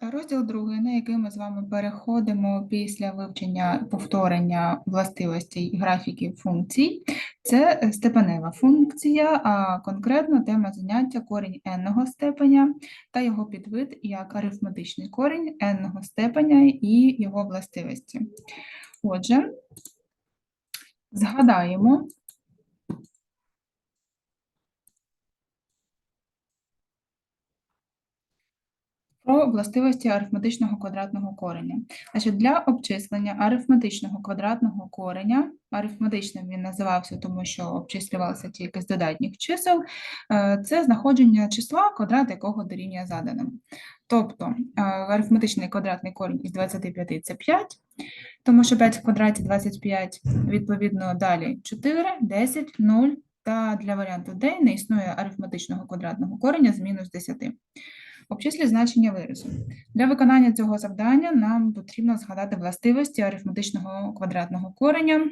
Розділ другий, на який ми з вами переходимо після вивчення повторення властивостей графіків функцій, це степенева функція, а конкретно тема заняття корінь n степеня та його підвид як арифметичний корінь n степеня і його властивості. Отже, згадаємо, Про властивості арифметичного квадратного кореня. Значить, для обчислення арифметичного квадратного кореня, арифметичним він називався, тому що обчислювався тільки з додатніх чисел, е, це знаходження числа, квадрат якого дорівнює заданому. Тобто е, арифметичний квадратний корінь із 25 це 5, тому що 5 в квадраті 25, відповідно, далі 4, 10, 0, та для варіанту D не існує арифметичного квадратного кореня з мінус 10. Обчислі значення виразу. Для виконання цього завдання нам потрібно згадати властивості арифметичного квадратного кореня,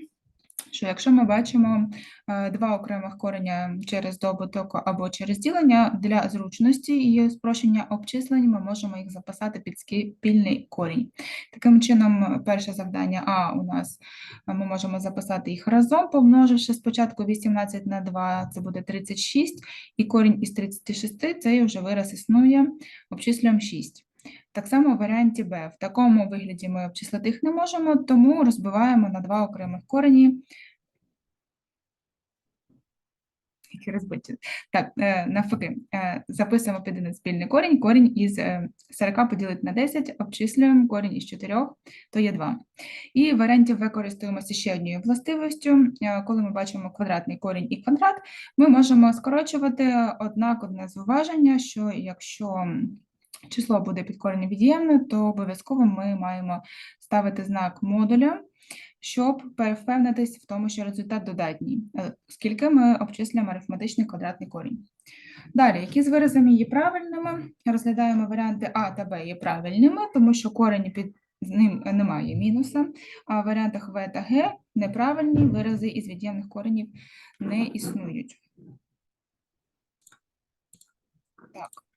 що якщо ми бачимо е, два окремих кореня через добуток або через ділення, для зручності і спрощення обчислень ми можемо їх записати під спільний корінь. Таким чином, перше завдання А у нас е, ми можемо записати їх разом, помноживши спочатку 18 на 2, це буде 36, і корінь із 36 цей вже вираз існує, обчислюємо 6. Так само в варіанті Б. В такому вигляді ми обчислити їх не можемо, тому розбиваємо на два окремих корені. Які розбиті. Так, е, навпаки, е, записуємо під один спільний корінь, корінь із 40 е, поділити на 10, обчислюємо корінь із 4, то є 2. І в варіанті В користуємося ще однією властивістю. Коли ми бачимо квадратний корінь і квадрат, ми можемо скорочувати, однак одне зваження, що якщо число буде підкорене від'ємне, то обов'язково ми маємо ставити знак модуля, щоб впевнитись в тому, що результат додатній, е, оскільки ми обчислюємо арифметичний квадратний корінь. Далі, які з виразами є правильними, розглядаємо варіанти А та Б є правильними, тому що корені під ним немає мінуса, а в варіантах В та Г неправильні вирази із від'ємних коренів не існують. Так.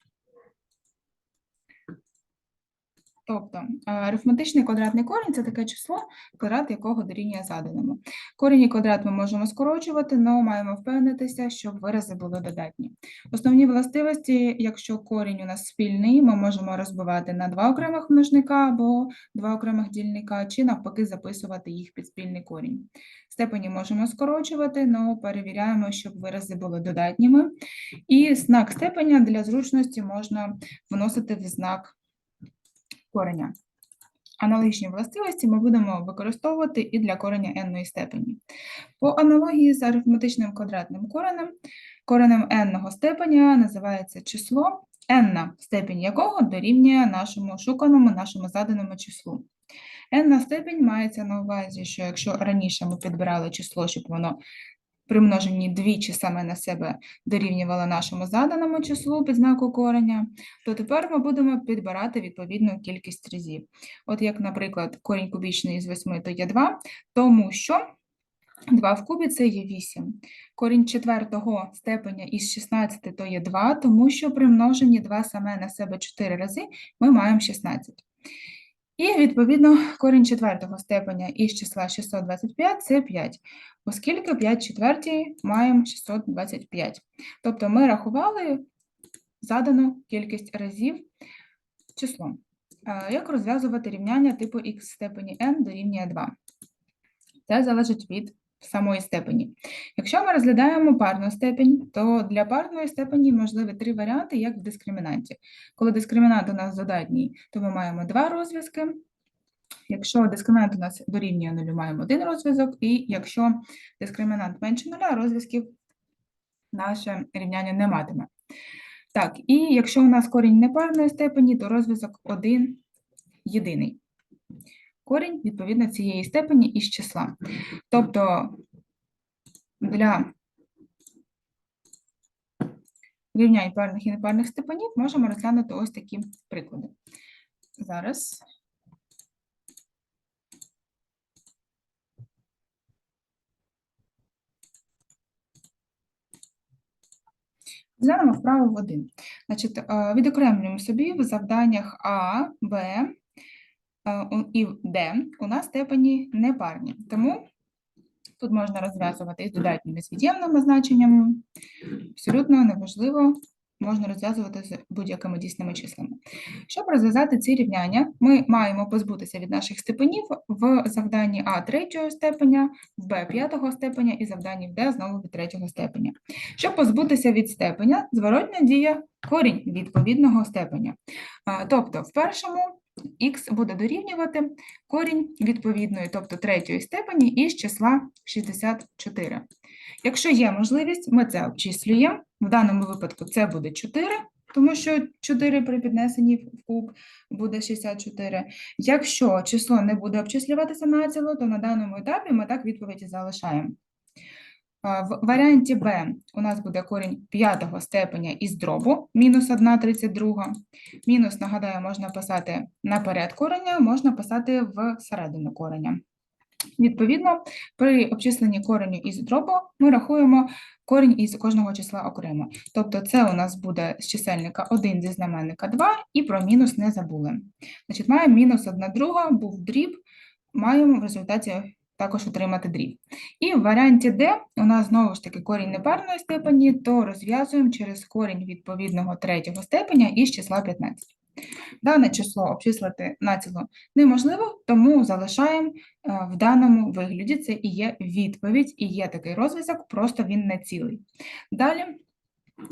Тобто е, арифметичний квадратний корінь це таке число, квадрат якого дорівнює заданому. Корінь і квадрат ми можемо скорочувати, але маємо впевнитися, щоб вирази були додатні. Основні властивості, якщо корінь у нас спільний, ми можемо розбивати на два окремих множника або два окремих дільника, чи навпаки записувати їх під спільний корінь. Степені можемо скорочувати, але перевіряємо, щоб вирази були додатніми. І знак степеня для зручності можна вносити в знак кореня. Аналогічні властивості ми будемо використовувати і для кореня n степені. По аналогії з арифметичним квадратним коренем, коренем n степеня називається число, n степень якого дорівнює нашому шуканому, нашому заданому числу. n степень мається на увазі, що якщо раніше ми підбирали число, щоб воно при двічі саме на себе дорівнювало нашому заданому числу під знаку кореня, то тепер ми будемо підбирати відповідну кількість разів. От як, наприклад, корінь кубічний із 8 то є 2, тому що 2 в кубі це є 8. Корінь четвертого степеня із 16 то є 2, тому що при множенні 2 саме на себе 4 рази ми маємо 16. І, відповідно, корінь четвертого степеня із числа 625 це 5, оскільки 5 четвертій маємо 625. Тобто ми рахували задану кількість разів числом. Як розв'язувати рівняння типу х в степені n дорівнює 2? Це залежить від самої степені. Якщо ми розглядаємо парну степень, то для парної степені можливі три варіанти, як в дискримінанті. Коли дискримінант у нас додатній, то ми маємо два розв'язки. Якщо дискримінант у нас дорівнює нулю, маємо один розв'язок, і якщо дискримінант менше нуля, розв'язків наше рівняння не матиме. Так, і якщо у нас корінь непарної степені, то розв'язок один єдиний корінь відповідно цієї степені із числа. Тобто для рівнянь парних і непарних степенів можемо розглянути ось такі приклади. Зараз. Розглянемо вправу в 1. Значить, е, відокремлюємо собі в завданнях А, Б і Д у нас степені непарні. Тому тут можна розв'язувати із додатніми з значеннями. Абсолютно неважливо, можна розв'язувати з будь-якими дійсними числами. Щоб розв'язати ці рівняння, ми маємо позбутися від наших степенів в завданні А третього степеня, в Б п'ятого степеня і завданні в Д знову від третього степеня. Щоб позбутися від степеня, зворотня дія корінь відповідного степеня. Тобто в першому х буде дорівнювати корінь відповідної, тобто третьої степені із числа 64. Якщо є можливість, ми це обчислюємо. В даному випадку це буде 4, тому що 4 при піднесенні в куб буде 64. Якщо число не буде обчислюватися націло, то на даному етапі ми так відповідь і залишаємо. А, В варіанті Б у нас буде корінь п'ятого степеня із дробу, мінус 1 32. Мінус, нагадаю, можна писати наперед кореня, можна писати в середину кореня. Відповідно, при обчисленні кореню із дробу ми рахуємо корінь із кожного числа окремо. Тобто це у нас буде з чисельника 1 зі знаменника 2 і про мінус не забули. Значить, маємо мінус 1 друга, був дріб, маємо в результаті також отримати дріб. І в варіанті D у нас знову ж таки корінь непарної степені, то розв'язуємо через корінь відповідного третього степеня із числа 15. Дане число обчислити націло неможливо, тому залишаємо е, в даному вигляді. Це і є відповідь, і є такий розв'язок, просто він не цілий. Далі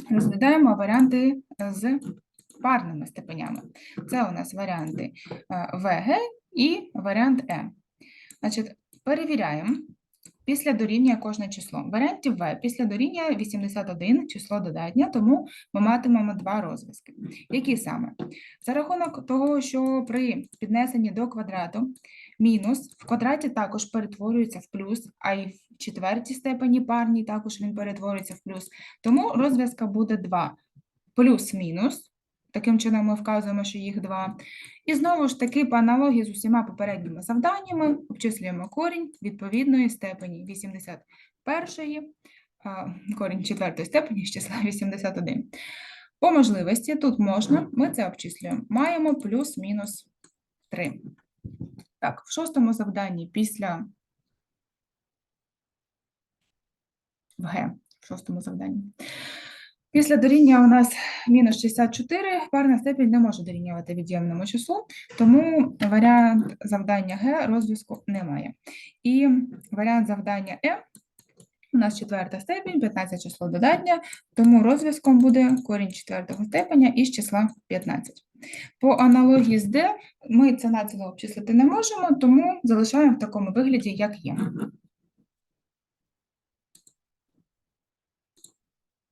розглядаємо варіанти е, з парними степенями. Це у нас варіанти е, ВГ і варіант Е. Значить, перевіряємо. Після дорівнює кожне число. В варіанті В після дорівнює 81 число додатнє, тому ми матимемо два розв'язки. Які саме? За рахунок того, що при піднесенні до квадрату мінус в квадраті також перетворюється в плюс, а й в четвертій степені парній також він перетворюється в плюс. Тому розв'язка буде 2 плюс-мінус. Таким чином ми вказуємо, що їх 2. І знову ж таки, по аналогії з усіма попередніми завданнями, обчислюємо корінь відповідної степені 81, а, корінь четвертої степені з числа 81. По можливості тут можна, ми це обчислюємо. Маємо плюс-мінус 3. Так, в шостому завданні після в Г, в шостому завданні. Після дорівнює у нас мінус 64, парна степінь не може дорівнювати від'ємному числу, тому варіант завдання Г розв'язку немає. І варіант завдання Е у нас четверта степінь, 15 число додатнє, тому розв'язком буде корінь четвертого степеня із числа 15. По аналогії з D ми це націло обчислити не можемо, тому залишаємо в такому вигляді, як є.